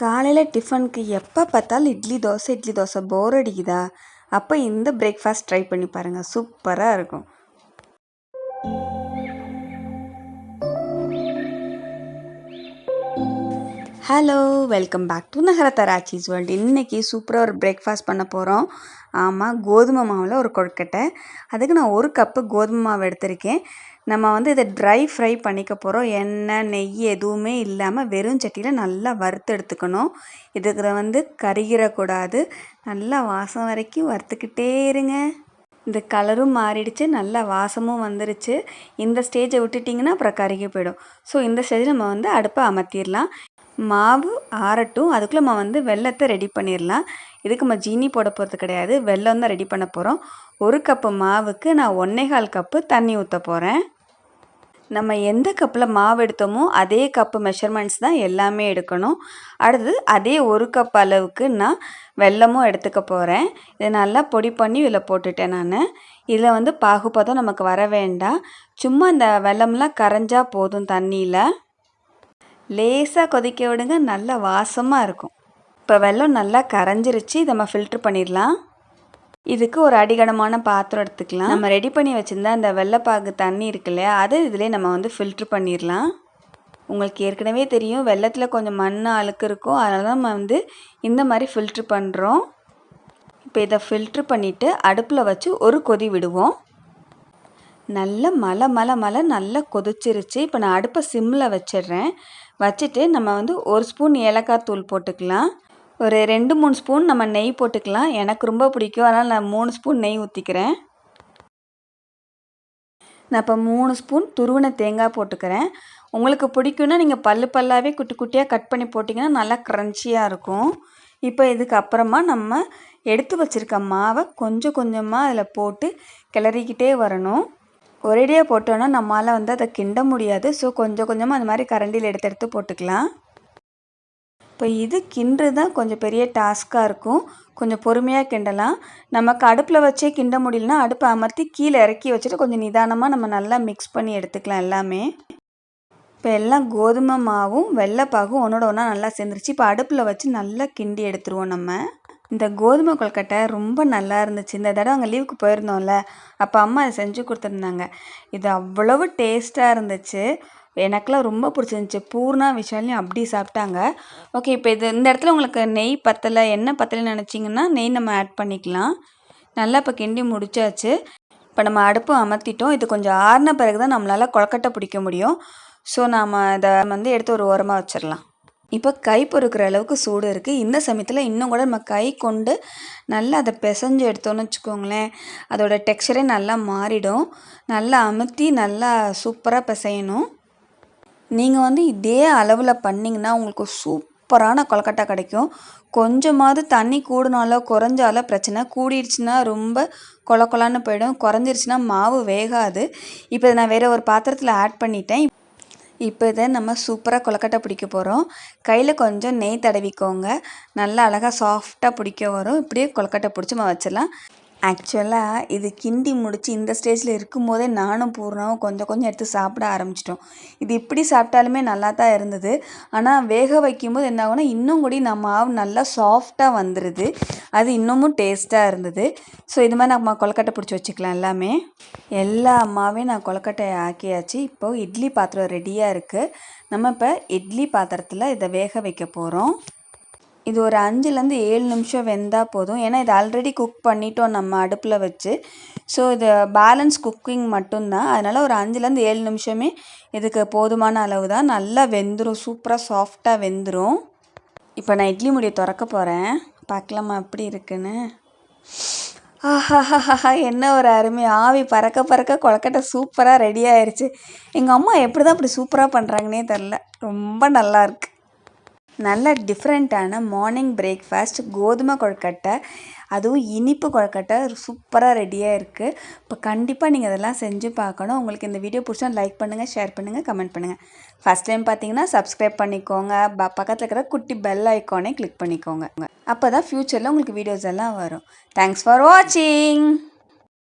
காலையில் டிஃபனுக்கு எப்போ பார்த்தாலும் இட்லி தோசை இட்லி தோசை போர் அடிக்குதா? அப்போ இந்த பிரேக்ஃபாஸ்ட் ட்ரை பண்ணி பாருங்கள் சூப்பராக இருக்கும். ஹலோ வெல்கம் பேக் டு நகரத்தராச்சிஸ் வேர்ல்டு இன்றைக்கி சூப்பராக ஒரு பிரேக்ஃபாஸ்ட் பண்ண போகிறோம் ஆமாம் கோதுமை மாவில் ஒரு கொழுக்கட்டை. அதுக்கு நான் ஒரு கப்பு கோதுமை மாவு எடுத்திருக்கேன். நம்ம வந்து இதை ட்ரை ஃப்ரை பண்ணிக்க போகிறோம் எண்ணெய் நெய் எதுவுமே இல்லாமல் வெறும் சட்டியில் நல்லா வறுத்து எடுத்துக்கணும். இதுக்கு வந்து கருகிடக்கூடாது நல்லா வாசம் வரைக்கும் வறுத்துக்கிட்டே இருங்க. இந்த கலரும் மாறிடுச்சு. நல்லா வாசமும் வந்துருச்சு. இந்த ஸ்டேஜை விட்டுட்டிங்கன்னா அப்புறம் கருகி போயிடும். ஸோ இந்த ஸ்டேஜில் நம்ம வந்து அடுப்பை அமர்த்திடலாம். மாவு ஆறட்டும். அதுக்குள்ளே நம்ம வந்து வெள்ளத்தை ரெடி பண்ணிடலாம். இதுக்கு நம்ம ஜீனி போட போகிறது கிடையாது. வெள்ளம் தான் ரெடி பண்ண போகிறோம் ஒரு கப்பு மாவுக்கு நான் ஒன்றே கால் கப்பு தண்ணி ஊற்ற போகிறேன் நம்ம எந்த கப்பில் மாவு எடுத்தோமோ அதே கப்பு மெஷர்மெண்ட்ஸ் தான் எல்லாமே எடுக்கணும். அடுத்தது அதே ஒரு கப் அளவுக்கு நான் வெல்லமும் எடுத்துக்க போகிறேன் இதை நல்லா பொடி பண்ணி இதில் போட்டுட்டேன் நான். இதில் வந்து பாகுபதம் நமக்கு வர வேண்டாம். சும்மா இந்த வெல்லம்லாம் கரைஞ்சா போதும் தண்ணியில். லேசாக கொதிக்க விடுங்க நல்லா வாசமாக இருக்கும். இப்போ வெல்லம் நல்லா கரைஞ்சிருச்சு இதை நம்ம ஃபில்ட்ரு பண்ணிடலாம். இதுக்கு ஒரு அடிகனமான பாத்திரம் எடுத்துக்கலாம். நம்ம ரெடி பண்ணி வச்சுருந்தா அந்த வெள்ளைப்பாகு தண்ணி இருக்கு இல்லையா அதை இதிலே நம்ம வந்து ஃபில்ட்ரு பண்ணிடலாம் உங்களுக்கு ஏற்கனவே தெரியும் வெள்ளத்தில் கொஞ்சம் மண் அழுக்கு இருக்கும் அதனால தான் நம்ம வந்து இந்த மாதிரி ஃபில்ட்ரு பண்ணுறோம் இப்போ இதை ஃபில்ட்ரு பண்ணிவிட்டு அடுப்பில் வச்சு ஒரு கொதி விடுவோம். நல்ல மலை மலை மலை நல்லா கொதிச்சிருச்சு. இப்போ நான் அடுப்பை சிம்மில் வச்சிடுறேன். வச்சுட்டு நம்ம வந்து ஒரு ஸ்பூன் ஏலக்காய் தூள் போட்டுக்கலாம். ஒரு ரெண்டு மூணு ஸ்பூன் நம்ம நெய் போட்டுக்கலாம். எனக்கு ரொம்ப பிடிக்கும். அதனால் நான் மூணு ஸ்பூன் நெய் ஊற்றிக்கிறேன் நான் இப்போ மூணு ஸ்பூன் துருவின தேங்காய் போட்டுக்கிறேன். உங்களுக்கு பிடிக்குன்னா நீங்கள் பல்லு பல்லாவே குட்டி குட்டியாக கட் பண்ணி போட்டிங்கன்னா நல்லா க்ரன்ச்சியாக இருக்கும். இப்போ இதுக்கு அப்புறமா நம்ம எடுத்து வச்சுருக்க மாவை கொஞ்சம் கொஞ்சமாக அதில் போட்டு கிளறிக்கிட்டே வரணும். ஒரேடியாக போட்டோன்னா நம்மளால் வந்து அதை கிண்ட முடியாது. ஸோ கொஞ்சம் கொஞ்சமாக அந்த மாதிரி கரண்டியில் எடுத்து எடுத்து போட்டுக்கலாம். இப்போ இது கிண்டுறது தான் கொஞ்சம் பெரிய டாஸ்க்காக இருக்கும். கொஞ்சம் பொறுமையாக கிண்டலாம். நமக்கு அடுப்பில் வச்சே கிண்ட முடியலனா அடுப்பை அமர்த்தி கீழே இறக்கி வச்சுட்டு கொஞ்சம் நிதானமாக நம்ம நல்லா மிக்ஸ் பண்ணி எடுத்துக்கலாம் எல்லாமே. இப்போ எல்லாம் கோதுமை மாவும் வெள்ளைப்பாகும் ஒன்றோட ஒன்றா நல்லா சேர்ந்துருச்சு. இப்போ அடுப்பில் வச்சு நல்லா கிண்டி எடுத்துருவோம் நம்ம. இந்த கோதுமை கொல்கட்டை ரொம்ப நல்லா இருந்துச்சு. இந்த தடவை அங்கே லீவுக்கு போயிருந்தோம்ல அப்போ அம்மா அதை செஞ்சு கொடுத்துருந்தாங்க. இது அவ்வளவு டேஸ்ட்டாக இருந்துச்சு. எனக்கெலாம் ரொம்ப பிடிச்சிருந்துச்சி. பூர்ணா விஷாலையும் அப்படி சாப்பிட்டாங்க. ஓகே இப்போ இது இந்த இடத்துல உங்களுக்கு நெய் பத்தலை எண்ணெய் பத்தலைன்னு நினச்சிங்கன்னா நெய் நம்ம ஆட் பண்ணிக்கலாம். நல்லா இப்போ கிண்டி முடிச்சாச்சு. இப்போ நம்ம அடுப்பு அமர்த்திட்டோம். இது கொஞ்சம் ஆறின பிறகு தான் நம்மளால் கொழக்கட்டை பிடிக்க முடியும். ஸோ நாம் இதை வந்து எடுத்து ஒரு ஓரமாக வச்சிடலாம். இப்போ கை பொறுக்கிற அளவுக்கு சூடு இருக்குது இந்த சமயத்தில் இன்னும் கூட நம்ம கை கொண்டு நல்லா அதை பிசைஞ்சு எடுத்தோன்னு வச்சுக்கோங்களேன். அதோட டெக்ஸ்சரே நல்லா மாறிடும். நல்லா அமுத்தி நல்லா சூப்பராக பிசையணும். நீங்கள் வந்து இதே அளவில் பண்ணிங்கன்னா உங்களுக்கு சூப்பரான கொலக்கட்டை கிடைக்கும். கொஞ்சமாவது தண்ணி கூடினாலோ குறைஞ்சாலோ பிரச்சனை. கூடிடுச்சுன்னா ரொம்ப கொல கொலான்னு போயிடும். குறைஞ்சிருச்சுன்னா மாவு வேகாது. இப்போ நான் வேறு ஒரு பாத்திரத்தில் ஆட் பண்ணிட்டேன். இப்போ இதை நம்ம சூப்பராக கொலக்கட்டை பிடிக்க போகிறோம் கையில் கொஞ்சம் நெய் தடவிக்கோங்க. நல்லா அழகாக சாஃப்டாக பிடிக்க வரும். இப்படியே கொலக்கட்டை பிடிச்சி நம்ம வச்சிடலாம். ஆக்சுவலாக இது கிண்டி முடித்து இந்த ஸ்டேஜில் இருக்கும்போதே நானும் பூர்ணாவும் கொஞ்சம் கொஞ்சம் எடுத்து சாப்பிட ஆரம்பிச்சிட்டோம். இது இப்படி சாப்பிட்டாலுமே நல்லா தான் இருந்தது. ஆனால் வேக வைக்கும்போது என்ன ஆகும்னா இன்னும் கூட நம்ம மாவு நல்லா சாஃப்டாக வந்துடுது அது இன்னமும் டேஸ்ட்டாக இருந்தது. ஸோ இது மாதிரி நம்ம கொலக்கட்டை பிடிச்சி வச்சுக்கலாம் எல்லாமே. எல்லா அம்மாவையும் நான் கொலக்கட்டை ஆக்கியாச்சு. இப்போது இட்லி பாத்திரம் ரெடியாக இருக்குது நம்ம இப்போ இட்லி பாத்திரத்தில் இதை வேக வைக்க போகிறோம் இது ஒரு அஞ்சுலேருந்து ஏழு நிமிஷம் வெந்தால் போதும். ஏன்னா இது ஆல்ரெடி குக் பண்ணிட்டோம் நம்ம அடுப்பில் வச்சு. ஸோ இது பேலன்ஸ் குக்கிங் மட்டும்தான். அதனால் ஒரு அஞ்சுலேருந்து ஏழு நிமிஷமே இதுக்கு போதுமான அளவு தான். நல்லா வெந்துடும் சூப்பராக சாஃப்டாக வெந்துடும் இப்போ நான் இட்லி முடியை திறக்க போகிறேன் பார்க்கலாமா எப்படி இருக்குன்னு. ஆஹாஹாஹா என்ன ஒரு அருமை. ஆவி பறக்க பறக்க கொழக்கட்டை சூப்பராக ரெடி ஆயிடுச்சு எங்கள் அம்மா எப்படி தான் அப்படி சூப்பராக பண்ணுறாங்கன்னே தெரில ரொம்ப நல்லாயிருக்கு நல்ல டிஃப்ரெண்ட்டான மார்னிங் பிரேக்ஃபாஸ்ட் கோதுமை கொழுக்கட்டை அதுவும் இனிப்பு கொழுக்கட்டை சூப்பராக ரெடியாக இருக்குது இப்போ கண்டிப்பாக நீங்கள் அதெல்லாம் செஞ்சு பார்க்கணும். உங்களுக்கு இந்த வீடியோ பிடிச்சா லைக் பண்ணுங்கள் ஷேர் பண்ணுங்கள் கமெண்ட் பண்ணுங்கள் ஃபஸ்ட் டைம் பார்த்தீங்கன்னா சப்ஸ்கிரைப் பண்ணிக்கோங்க. ப பக்கத்தில் இருக்கிற குட்டி பெல் ஐக்கானே கிளிக் பண்ணிக்கோங்க. அப்போ தான் ஃப்யூச்சரில் உங்களுக்கு வீடியோஸ் எல்லாம் வரும். தேங்க்ஸ் ஃபார் வாட்சிங்